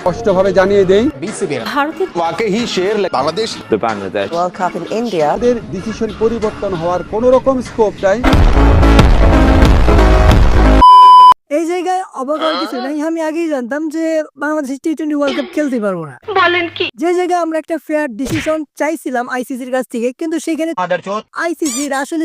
স্পষ্টভাবে জানিয়ে দেই ভারতের ইন্ডিয়া ডিসিশন পরিবর্তন হওয়ার কোনো রকম স্কোপ নাই। এই জায়গায় অবগত কিছু নাই। আমি আগেই জানতাম যে Bangladesh T twenty world cup খেলতে পারব না। বলেন কি? যে জায়গায় আমরা একটা ফেয়ার ডিসিশন চাইছিলাম আইসিসির কাছ থেকে কিন্তু সেখানে আইসিসির আসলে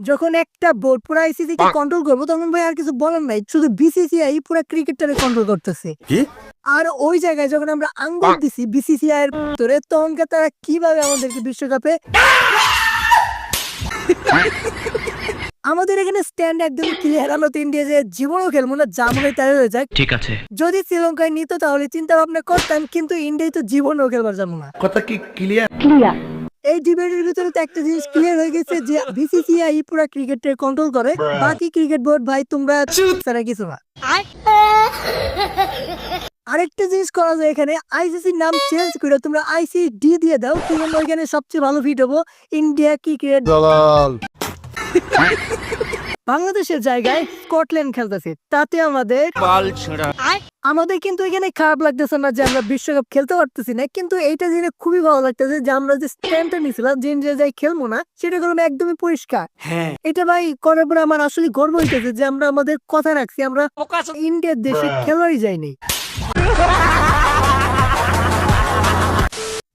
যখন একটা বোর্ড পুরো আইসিসি কে কন্ট্রোল করব তখন ভাই আর কিছু বলার নাই। শুধু বিসিসিআই পুরো ক্রিকেটটারে কন্ট্রোল করতেছে। আর ওই জায়গায় যখন আমরা আঙ্গুল দিছি বিসিসিআই এর ভিতরে তখনকে তারা কীভাবে আমাদেরকে বিশ্বকাপে আমাদের এখানে স্ট্যান্ড একদম ক্লিয়ার আলো ইন্ডিয়া যে জীবনও খেলব না যা মনে তাই হয়ে যাক। ঠিক আছে। যদি শ্রীলঙ্কায় নিত তাহলে চিন্তা ভাবনা করতাম কিন্তু ইন্ডিয়ায় তো জীবনও খেলবার যাব না। কথা কি ক্লিয়ার ক্লিয়ার এই ডিবেটের ভিতরে তো একটা জিনিস ক্লিয়ার হয়ে গেছে যে বিসিসিআই পুরো ক্রিকেটে কন্ট্রোল করে। বাকি ক্রিকেট বোর্ড ভাই তোমরা তারা কিছু না। আরেকটা জিনিস করা যায় এখানে আইসিসি নাম চেঞ্জ করে তোমরা আইসিডি দিয়ে দাও তুমি ওইখানে সবচেয়ে ভালো ফিট হব ইন্ডিয়া ক্রিকেট দলাল। বাংলাদেশের জায়গায় স্কটল্যান্ড খেলতেছে তাতে আমাদের আমাদের কিন্তু এখানে খারাপ লাগতেছে না যে আমরা বিশ্বকাপ খেলতে পারতেছি না কিন্তু এইটা জেনে খুবই ভালো লাগতেছে যে আমরা যে স্ট্যান্ডটা নিছিলাম যে যাই খেলব না সেটা করলাম একদমই পরিষ্কার। হ্যাঁ। এটা ভাই করার পরে আমার আসলে গর্ব হইতেছে যে আমরা আমাদের কথা রাখছি আমরা ইন্ডিয়ার দেশে খেলোয়াড়ি যাইনি।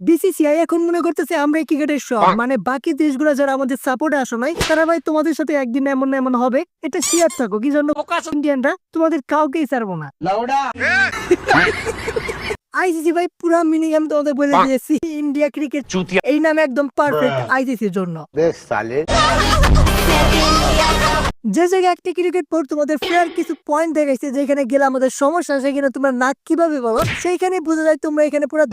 বিসিসিআই এখন মনে করতেছে আমরা ক্রিকেটের সব মানে বাকি দেশগুলো যারা আমাদের সাপোর্টে আসো নাই তারা ভাই তোমাদের সাথে একদিন এমন এমন হবে। এটা শিয়ার থাকো কি জন্য? ইন্ডিয়ানরা তোমাদের কাউকেই ছাড়বো না। আইসিসি ভাই পুরো মিনিং আমি তোমাদের বলে দিয়েছি ইন্ডিয়া ক্রিকেট এই নাম একদম পারফেক্ট আইসিসির জন্য। যে জায়গায় একটা ক্রিকেট বোর্ড তোমাদের ফেয়ার কিছু পয়েন্ট দেখাইছে যেখানে গেলে আমাদের সমস্যা সেখানে তোমরা নাক কীভাবে বলো সেইখানে বোঝা যায় তোমরা এখানে পুরো